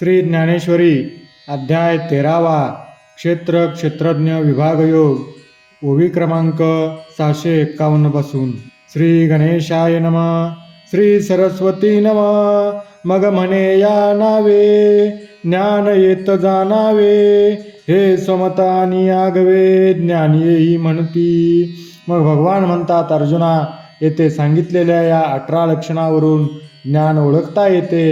श्री ज्ञानेश्वरी अध्याय तेरावा क्षेत्र क्षेत्रज्ञ विभागयोग ओवी क्रमांक सहाशे एक्कावन्नपासून श्री गणेशाय नम श्री सरस्वती नम मग म्हणे या नावे ज्ञान येत जाणावे हे समता आणि आगवे ज्ञान येई म्हणती. मग भगवान म्हणतात अर्जुना येथे सांगितलेल्या या अठरा लक्षणावरून ज्ञान ओळखता येते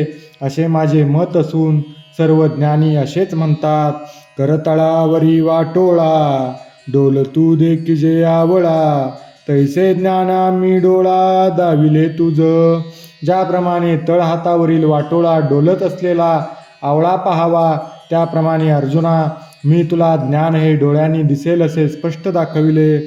असे माझे मत असून सर्व ज्ञानी असेच म्हणतात करतळावरी वाटोळा डोल तू देखिजे आवळा तैसे ज्ञाना मी डोळा दाविले तुझ. ज्याप्रमाणे तळहातावरील वाटोळा डोलत असलेला आवळा पहावा त्याप्रमाणे अर्जुना मी तुला ज्ञान हे डोळ्यांनी दिसेल असे स्पष्ट दाखविले.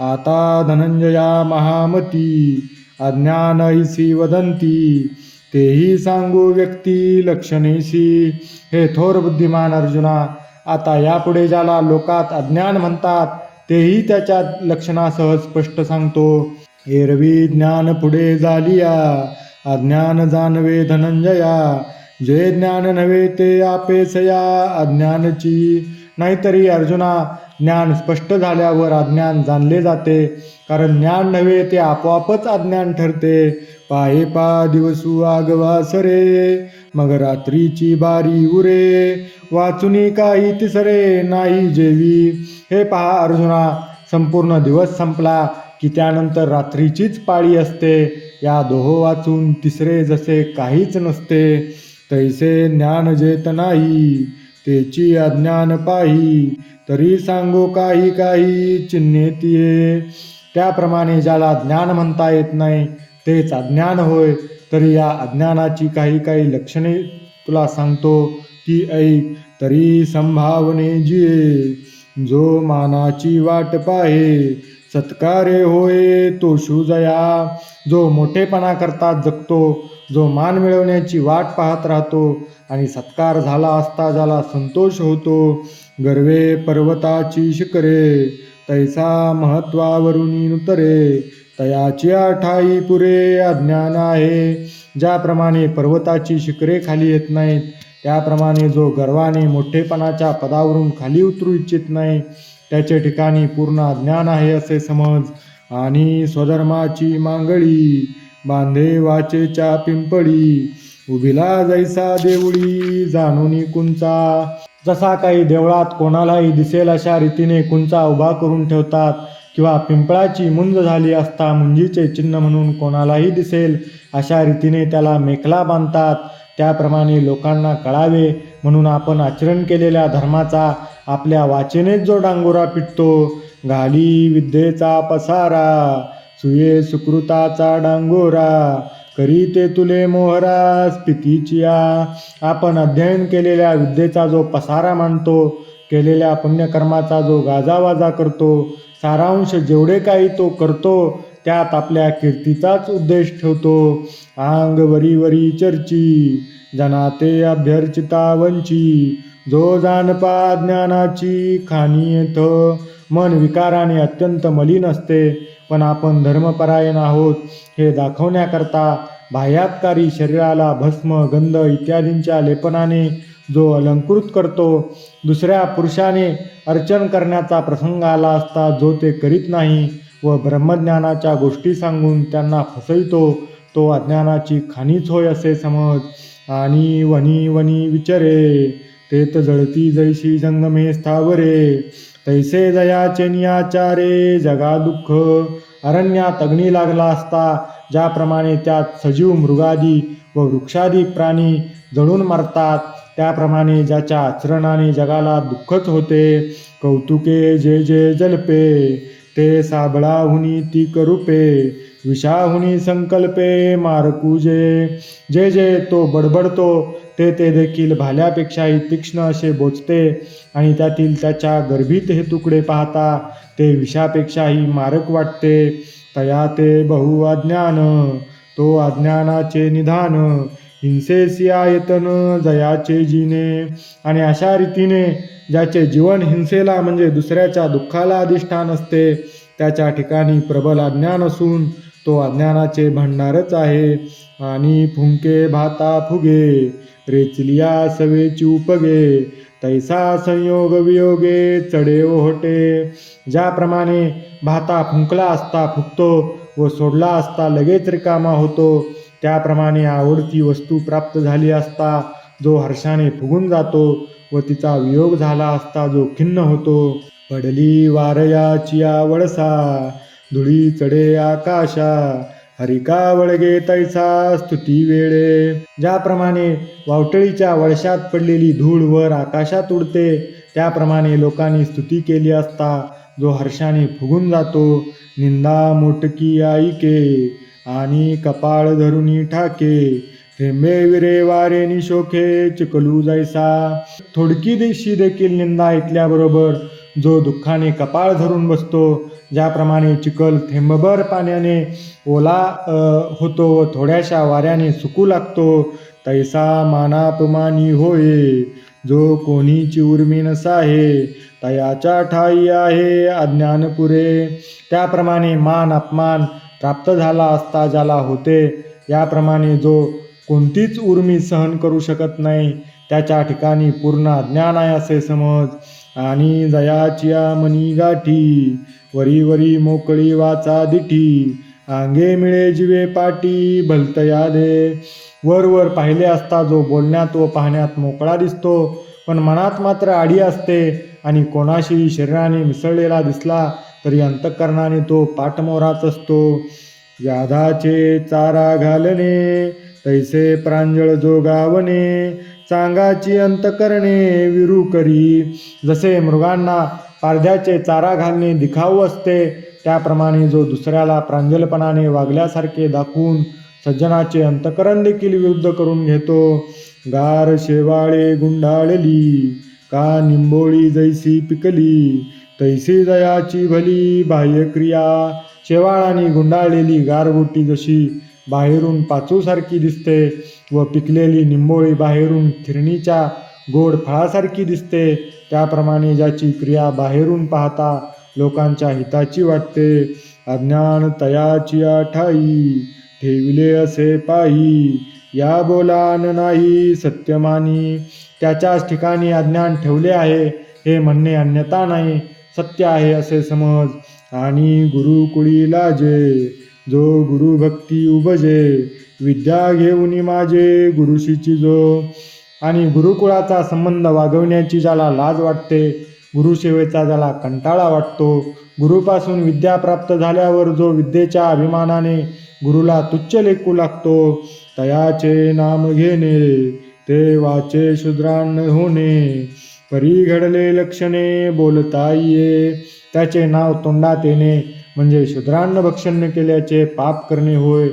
आता धनंजया महामती अज्ञान ऐसी वदंती तेही सांगू व्यक्ती लक्षणेशी. हे थोर बुद्धिमान अर्जुना आता यापुढे ज्याला लोकात अज्ञान म्हणतात तेही त्याच्या लक्षणासह स्पष्ट सांगतो. एरवी ज्ञान पुढे झालिया अज्ञान जाणवे धनंजया. जे ज्ञान नव्हे ते आपेसया अज्ञानची. नाहीतरी अर्जुना ज्ञान स्पष्ट झाल्यावर अज्ञान जाणले जाते. कारण ज्ञान नव्हे ते आपोआपच अज्ञान ठरते. पाये पा दिवसू आगवा सरे मग रात्रीची बारी उरे. वाचुनी काही तिसरे नाही जेवी. हे पहा अर्जुना संपूर्ण दिवस संपला की त्यानंतर रात्रीचीच पाळी असते. या दोहो वाचून तिसरे जसे काहीच नसते. तैसे ज्ञान जेत नाही. तेची अज्ञान पाही. तरी सांगू काही काही चिन्हेतिये त्याप्रमाणे ज्याला ज्ञान म्हणता येत नाही तेच अज्ञान होय. तरी या अज्ञानाची काही काही लक्षणे तुला सांगतो ती ऐक तरी संभावने जिये जो मानाची वाट पाहे सत्कारे होय तो शुजया जो मोठेपणा करता जगतो जो मान मिळवण्याची वाट पाहत राहतो आणि सत्कार झाला असता ज्याला संतोष होतो गर्वे पर्वताची शिखरे तैसा महत्वावरून नुतरे तयाची आठाई पुरे अज्ञान आहे. ज्याप्रमाणे पर्वताची शिखरे खाली येत नाहीत त्याप्रमाणे जो गर्वाने मोठेपणाच्या पदावरून खाली उतरू इच्छित नाही त्याचे ठिकाणी पूर्ण अज्ञान आहे असे समज. आणि स्वधर्माची मांगळी बांधे वाचेच्या पिंपळी उभिला जैसा देवळी जाणून कुंचा जसा काही देवळात कोणालाही दिसेल अशा रीतीने कुंचा उभा करून ठेवतात. किंवा पिंपळाची मुंज झाली असता मुंजीचे चिन्ह म्हणून कोणालाही दिसेल अशा रीतीने त्याला मेखला बांधतात. त्याप्रमाणे लोकांना कळावे म्हणून आपण आचरण केलेल्या धर्माचा आपल्या वाचेनेच जो डांगोरा पिटतो घाली विद्येचा पसारा. सुये सुकृताचा डांगोरा करी ते तुले मोहरा स्थितीचिया आपण अध्ययन केलेल्या विद्येचा जो पसारा मांडतो केलेल्या पुण्यकर्माचा जो गाजावाजा करतो सारांश जेवढे काही तो करतो त्यात आपल्या कीर्तीचाच उद्देश ठेवतो. आंग वरी वरी चर्ची जनाते अभ्यर्चिता वंची. जो जानपा ज्ञानाची खाणी येथ मन विकाराने अत्यंत मलिन असते. पण आपण धर्मपरायण आहोत हे दाखवण्याकरता बाह्यातकारी शरीराला भस्म गंध इत्यादींच्या लेपनाने जो अलंकृत करतो दुसऱ्या पुरुषाने अर्चन करण्याचा प्रसंग आला असता जो ते करीत नाही व ब्रह्मज्ञानाच्या गोष्टी सांगून त्यांना फसवितो तो अज्ञानाची खाणीच होय असे समज. आणि वनी वनी विचरे तेत जळती जैशी जंगमे स्थावरे. तैसे जयाचे नियाचारे जगा दुःख. अरण्यात अग्नी लागला असता ज्याप्रमाणे त्यात सजीव मृगादी व वृक्षादी प्राणी जळून मरतात त्याप्रमाणे ज्याच्या आचरणाने जगाला दुःखच होते. कौतुके जे जे जलपे ते साबळाहुनी ती करूपे. विषाहुनी संकल्पे मारकुजे. जे जे तो बडबडतो ते ते देखील भाल्यापेक्षाही तीक्ष्ण असे बोचते आणि त्यातील त्याच्या गर्भित हे तुकडे पाहता ते विषापेक्षाही मारक वाटते. तया ते बहु अज्ञान तो अज्ञानाचे निधान हिंसेसी आयतन जयाचे जिने. आणि अशा रीतीने ज्याचे जीवन हिंसेला म्हणजे दुसऱ्याच्या दुःखाला अधिष्ठान असते त्याच्या ठिकाणी प्रबल अज्ञान असून तो अज्ञानाचे भंडारच आहे. आणि फुंके भाता फुगे रेचलिया सवेची उपगे तैसा संयोग वियोगे चढे ओहोटे. ज्याप्रमाणे भाता फुंकला असता फुकतो व सोडला असता लगेच रिकामा होतो त्याप्रमाणे आवडती वस्तू प्राप्त झाली असता जो हर्षाने फुगून जातो व तिचा वियोग झाला असता जो खिन्न होतो. पडली वारयाची वळसा धुळी चढे आकाशा हरिका वळगे तैसा स्तुती वेळे. ज्याप्रमाणे वावटळीच्या वळशात पडलेली धूळ वर आकाशात उडते त्याप्रमाणे लोकांनी स्तुती केली असता जो हर्षाने फुगून जातो निंदा मोटकी आईके आणि कपाळ धरुनी ठाके थेंबे विरे वारे निशोखे चिकलू जायसा. थोडकी दिवशी देखील निंदा ऐकल्याबरोबर जो दुःखाने कपाळ धरून बसतो ज्याप्रमाणे चिखल थेंबभर पाण्याने ओला होतो व थोड्याशा वाऱ्याने सुकू लागतो तैसा मानापमानी होय जो कोणीची उर्मी नसाहे तयाच्या ठाई आहे अज्ञान पुरे त्याप्रमाणे मान अपमान प्राप्त झाला असता ज्याला होते याप्रमाणे जो कोणतीच उर्मी सहन करू शकत नाही त्याच्या ठिकाणी पूर्ण अज्ञान आहे असे समज. आणि जयाचिया मनी गाठी वरी वरी मोकळी वाचा दिठी. आंगे मिळे जिवे पाटी भलतया दे वर वर पाहिले असता जो बोलण्यात व पाहण्यात मोकळा दिसतो पण मनात मात्र आडी असते. आणि कोणाशी शरीराने मिसळलेला दिसला तरी अंतःकरणाने तो पाठमोराच असतो. व्याधाचे चारा घालणे तैसे प्रांजळ जोगावणे सांगाची अंतकरणे विरू करी. जसे मृगांना पारध्याचे चारा घालणे दिखाऊ असते त्याप्रमाणे जो दुसऱ्याला प्रांजलपणाने वागल्यासारखे दाखवून सज्जनाचे अंतकरण देखील विरुद्ध करून घेतो. गार शेवाळे गुंडाळली का निंबोळी जैसी पिकली तैसी दयाची भली बाह्यक्रिया. शेवाळाने गुंडाळलेली गारगोटी जशी बाहेरून पाचूसारखी दिसते व पिकलेली निंबोळी बाहेरून थिरणीच्या गोड फळासारखी दिसते. त्याप्रमाणे ज्याची क्रिया बाहेरून पाहता लोकांच्या हिताची वाटते. अज्ञान तयाची आठाई ठेविले असे पायी. या बोलान नाही सत्यमानी. त्याच्याच ठिकाणी अज्ञान ठेवले आहे. हे म्हणणे अन्यथा नाही. सत्य आहे असे समज. आणि गुरुकुळी लाजे. जो गुरुभक्ती उभजे. विद्या घेऊन माझे गुरुशीची जो आणि गुरुकुळाचा संबंध वागवण्याची ज्याला लाज वाटते गुरुसेवेचा ज्याला कंटाळा वाटतो गुरुपासून विद्या प्राप्त झाल्यावर जो विद्येच्या अभिमानाने गुरुला तुच्छ लेखू लागतो तयाचे नाम घेणे ते वाचे शूद्रान होणे परी घडले लक्षणे बोलता ये. त्याचे नाव तोंडात येणे म्हणजे शूद्रान्न भक्षण केल्याचे पाप करणे होय.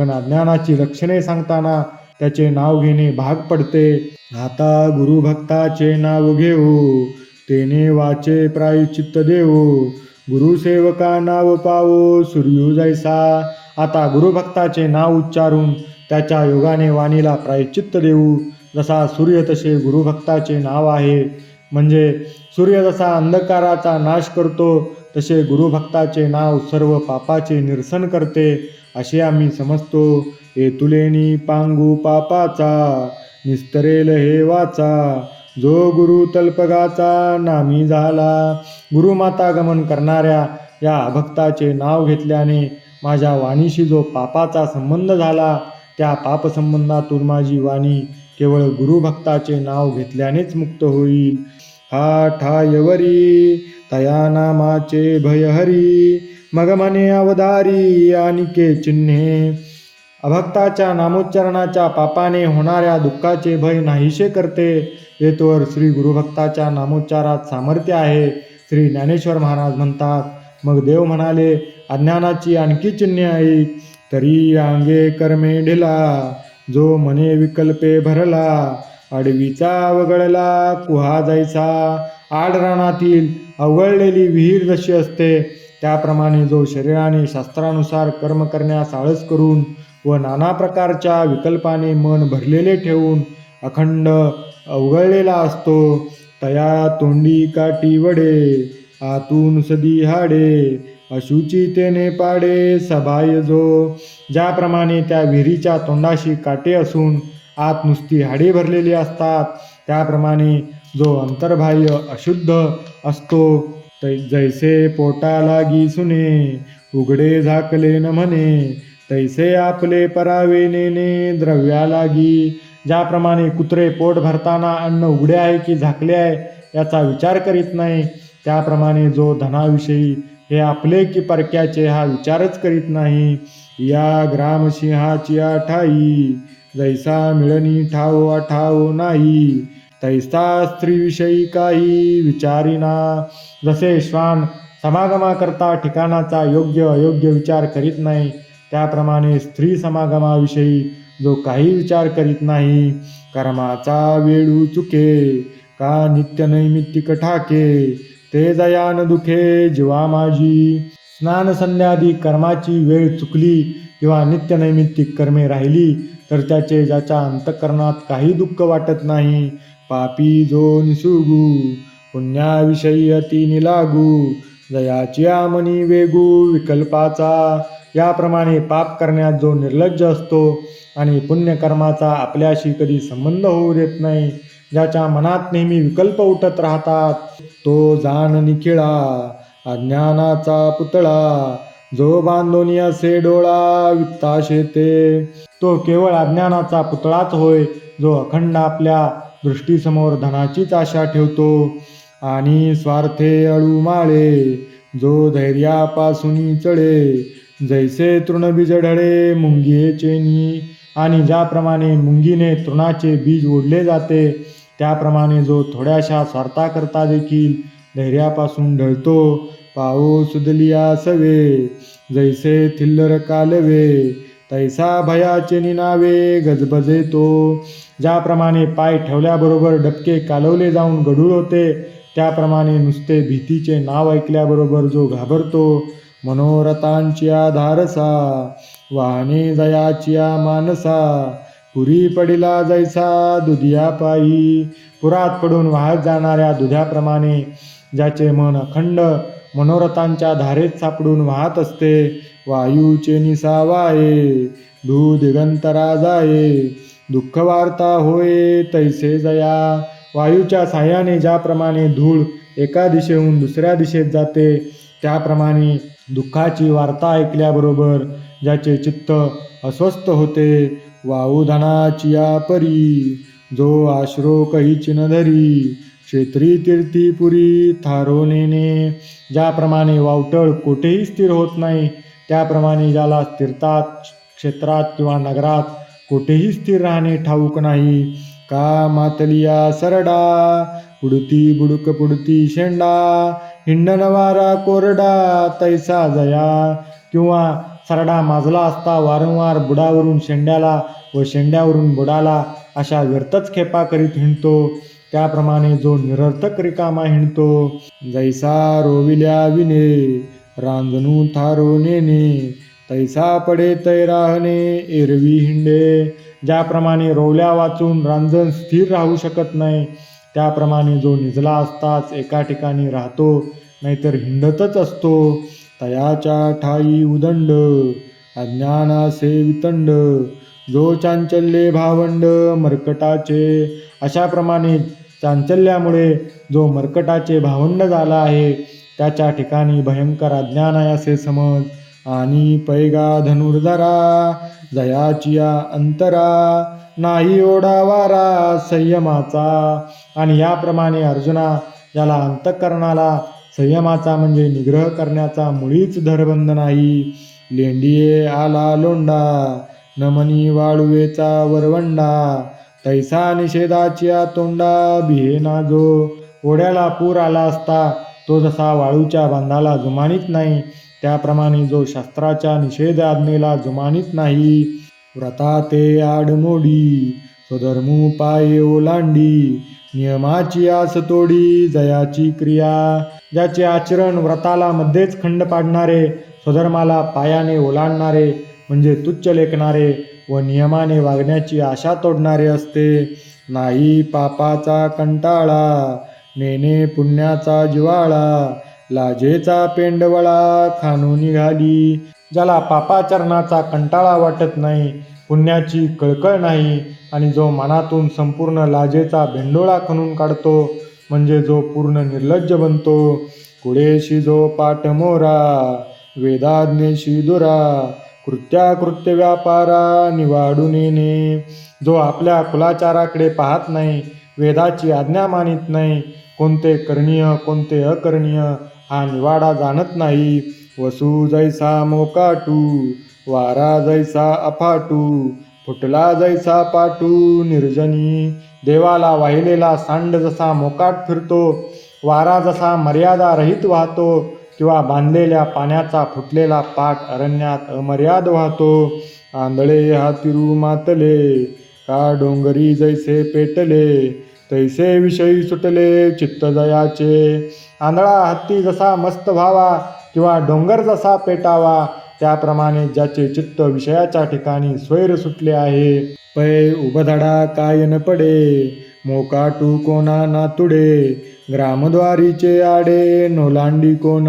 पण अज्ञानाची लक्षणे सांगताना त्याचे नाव घेणे भाग पडते. आता गुरुभक्ताचे नाव घेऊ तेने वाचे प्रायचित्त देऊ. गुरुसेवका नाव पावो सूर्यू जैसा. आता गुरुभक्ताचे नाव उच्चारून त्याच्या योगाने वाणीला प्रायचित्त देऊ. जसा सूर्य तसे गुरुभक्ताचे नाव आहे. म्हणजे सूर्य जसा अंधकाराचा नाश करतो तसे गुरुभक्ताचे नाव सर्व पापाचे निरसन करते असे आम्ही समजतो. एतुलेनी पांगू पापाचा निस्तरेल हे वाचा. जो गुरु तल्पगाचा नामी झाला गुरुमाता गमन करणाऱ्या या अभक्ताचे नाव घेतल्याने माझ्या वाणीशी जो पापाचा संबंध झाला त्या पापसंबंधातून माझी वाणी केवळ गुरुभक्ताचे नाव घेतल्यानेच मुक्त होईल. हा ठायवरी तया नामाचे भयहरी मग मने अवधारी आणिके चिन्हे. अभक्ताच्या नामोच्चारणाच्या पापाने होणाऱ्या दुःखाचे भय नाहीसे करते. येतोवर श्री गुरुभक्ताच्या नामोच्चारात सामर्थ्य आहे. श्री ज्ञानेश्वर महाराज म्हणतात मग देव म्हणाले अज्ञानाची आणखी चिन्हे आई तरी अंगे कर्मे ढिला. जो मने विकल्पे भरला अडवीचा वगळला कुहा जायचा आडरानातील अवगळलेली विहीर जशी असते त्याप्रमाणे जो शरीराने शास्त्रानुसार कर्म करण्यास आळस करून व नाना प्रकारच्या विकल्पाने मन भरलेले ठेवून अखंड अवगळलेला असतो तया तोंडी काठी वडे आतून सदी हाडे अशुची तेने पाडे सभाय जो ज्याप्रमाणे त्या विहिरीच्या तोंडाशी काटे असून आत नुसती हाडे भरलेली असतात. त्याप्रमाणे जो अंतर्बाह्य अशुद्ध असतो तै जैसे पोटाला सुने उघडे झाकले न म्हणे तैसे आपले परावे नेणे द्रव्याला गी ज्याप्रमाणे कुत्रे पोट भरताना अन्न उघडे आहे की झाकले आहे याचा विचार करीत नाही त्याप्रमाणे जो धनाविषयी हे आपले की परक्याचे हा विचारच करीत नाही या ग्रामसिंहाची ठाई जैसा मिळणी ठाव आठाव नाही तैसा स्त्रीविषयी काही विचारिना. जसे श्वान समागमाकरता ठिकाणाचा योग्य अयोग्य विचार करीत नाही त्याप्रमाणे स्त्री समागमाविषयी जो काही विचार करीत नाही कर्माचा वेळू चुके का नित्य नैमित्तिक ठाके ते जयान दुखे जीवा माझी. स्नान संध्यादी कर्माची वेळ चुकली किंवा नित्य नैमित्तिक कर्मे राहिली तर त्याचे ज्याच्या अंतकरणात काही दुःख वाटत नाही पापी जो निसुगू पुण्याविषयी अति निलागू जयाची आमनी वेगू विकल्पाचा याप्रमाणे पाप करण्यात जो निर्लज्ज असतो आणि पुण्यकर्माचा आपल्याशी कधी संबंध होऊ देत नाही ज्याच्या मनात नेहमी विकल्प उठत राहतात तो जाण निखिळा अज्ञानाचा पुतळा जो बांधोनी असे डोळा वित्ता शेते तो केवळ अज्ञानाचा पुतळाच होय जो अखंड आपल्या दृष्टीसमोर धनाचीच आशा ठेवतो. आणि स्वार्थे अळू माळे जो धैर्यापासून चढे जैसे तृणबीज ढळे मुंगीये चेनी. आणि ज्याप्रमाणे मुंगीने तृणाचे बीज ओढले जाते त्याप्रमाणे जो थोड्याशा स्वार्थाकरता देखील धैर्यापासून ढळतो. पाऊस सुदलिया सवे जैसे थिल्लर कालवे तैसा भयाचे निनावे गजबजे तो. ज्याप्रमाणे पाय ठेवल्याबरोबर डबके कालवले जाऊन गढूळ होते त्याप्रमाणे नुसते भीतीचे नाव ऐकल्याबरोबर जो घाबरतो मनोरथांच्या धारसा वाहने जयाचिया मानसा पुरी पडिला जैसा दुधिया पायी पुरात पडून वाहत जाणाऱ्या दुध्याप्रमाणे ज्याचे मन अखंड मनोरथांच्या धारेत सापडून वाहत असते वायूचे निसावाये धू दिगंतरा जाये दुःख वार्ता होय तैसे जया। वायूच्या साह्याने ज्याप्रमाणे धूळ एका दिशेहून दुसऱ्या दिशेत जाते त्याप्रमाणे दुःखाची वार्ता ऐकल्याबरोबर ज्याचे चित्त अस्वस्थ होते वाऊधनाची या परी जो आश्रो कही चिनधरी धरी क्षेत्री तीर्थीपुरी थारोनेने थारो नेणे ज्याप्रमाणे वावटळ कोठेही स्थिर होत नाही त्याप्रमाणे ज्याला स्थिरतात क्षेत्रात किंवा नगरात कुठेही स्थिर राहणे ठाऊक नाही. का मातलिया सरडा पुडती बुडुक पुडती शेंडा हिंडन वारा कोरडा तैसा जया. किंवा सरडा माजला असता वारंवार बुडावरून शेंड्याला व शेंड्यावरून बुडाला अशा व्यर्थच खेपा करीत हिंडतो. त्याप्रमाणे जो निरर्थक रिकामा हिंडतो. जैसा रोविल्या विने रांजणू थारो नेने तैसा पडे तै राहणे एरवी हिंडे. ज्याप्रमाणे रोवल्या वाचून रांजण स्थिर राहू शकत नाही त्याप्रमाणे जो निजला असताच एका ठिकाणी राहतो नाहीतर हिंडतच असतो. तयाच्या ठाई उदंड अज्ञानासे वितंड जो चांचल्ये भावंड मर्कटाचे. अशाप्रमाणे चांचल्यामुळे जो मर्कटाचे भावंड झाला आहे त्याच्या ठिकाणी भयंकर अज्ञान आहे असे समज. आणि पैगा धनुर्धरा जयाचिया अंतरा नाही ओढा वारा संयमाचा. आणि याप्रमाणे अर्जुना याला अंतःकरणाला संयमाचा म्हणजे निग्रह करण्याचा मुळीच धरबंध नाही. लेंडिये आला लोंडा नमनी वाळुवेचा वरवंडा तैसा निषेधाची तोंडा बिहेना जो ओढ्याला पूर आला असता तो जसा वाळूच्या बांधाला जुमानित नाही त्याप्रमाणे जो शास्त्राच्या निषेध आज्ञेला जुमानित नाही. व्रता ते आडमोडी स्वधर्मू पाये ओलांडी नियमाची आस तोडी जयाची क्रिया. ज्याचे आचरण व्रताला मध्येच खंड पाडणारे स्वधर्माला पायाने ओलांडणारे म्हणजे तुच्छ लेखणारे व नियमाने वागण्याची आशा तोडणारे असते. नाही पापाचा कंटाळा नेने पुण्याचा जिवाळा लाजेचा पेंडवळा खानू निघाली ज्याला पापाचरणाचा कंटाळा वाटत नाही पुण्याची कळकळ नाही आणि जो मनातून संपूर्ण लाजेचा भेंडोळा खणून काढतो म्हणजे जो पूर्ण निर्लज्ज बनतो. कुळेशी जो पाठ मोरा वेदाज्ञेशी दुरा कृत्या कृत्य व्यापारा निवाडून येणे. जो आपल्या कुलाचाराकडे पाहत नाही वेदाची आज्ञा मानित नाही. कोणते करणीय कोणते अकरणीय हा निवाडा जाणत नाही. वसू जैसा मोकाटू वारा जैसा अफाटू फुटला जैसा पाटू निर्जनी देवाला वाहिलेला सांड जसा मोकाट फिरतो वारा जसा मर्यादा रहित वाहतो किंवा बांधलेल्या पाण्याचा फुटलेला पाट अरण्यात अमर्याद वाहतो. आंधळे हातिरू मातले का डोंगरी जैसे पेटले तैसे विषयी सुटले चित्त जयाचे आंधळा हत्ती जसा मस्त व्हावा किंवा डोंगर जसा पेटावा त्याप्रमाणे ज्याचे चित्त विषयाच्या ठिकाणी स्वैर सुटले आहे. पै उभधडा काय न पडे मोकाटू कोणा नातुडे ग्रामद्वारीचे आडे नोलांडी कोण.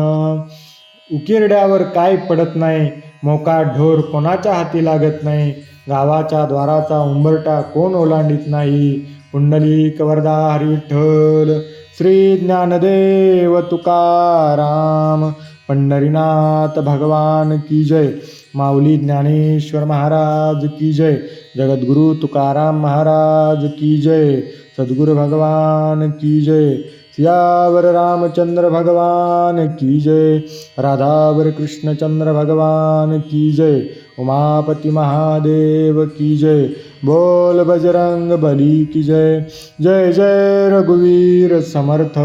उकिरड्यावर काय पडत नाही मोका ढोर कोणाच्या हाती लागत नाही गावाच्या द्वाराचा उंबरटा कोण ओलांडित नाही पुंडलिक वरदा हरिविठ्ठल श्री ज्ञानदेव तुकाराम. पंढरीनाथ भगवान की जय. माऊली ज्ञानेश्वर महाराज की जय. जगद्गुरु तुकाराम महाराज की जय. सद्गुरु भगवान की जय. सियावर रामचंद्र भगवान की जय. राधावर कृष्णचंद्र भगवान की जय. उमापति महादेव की जय। बोल बजरंग बली की जय। जय जय रघुवीर समर्थ।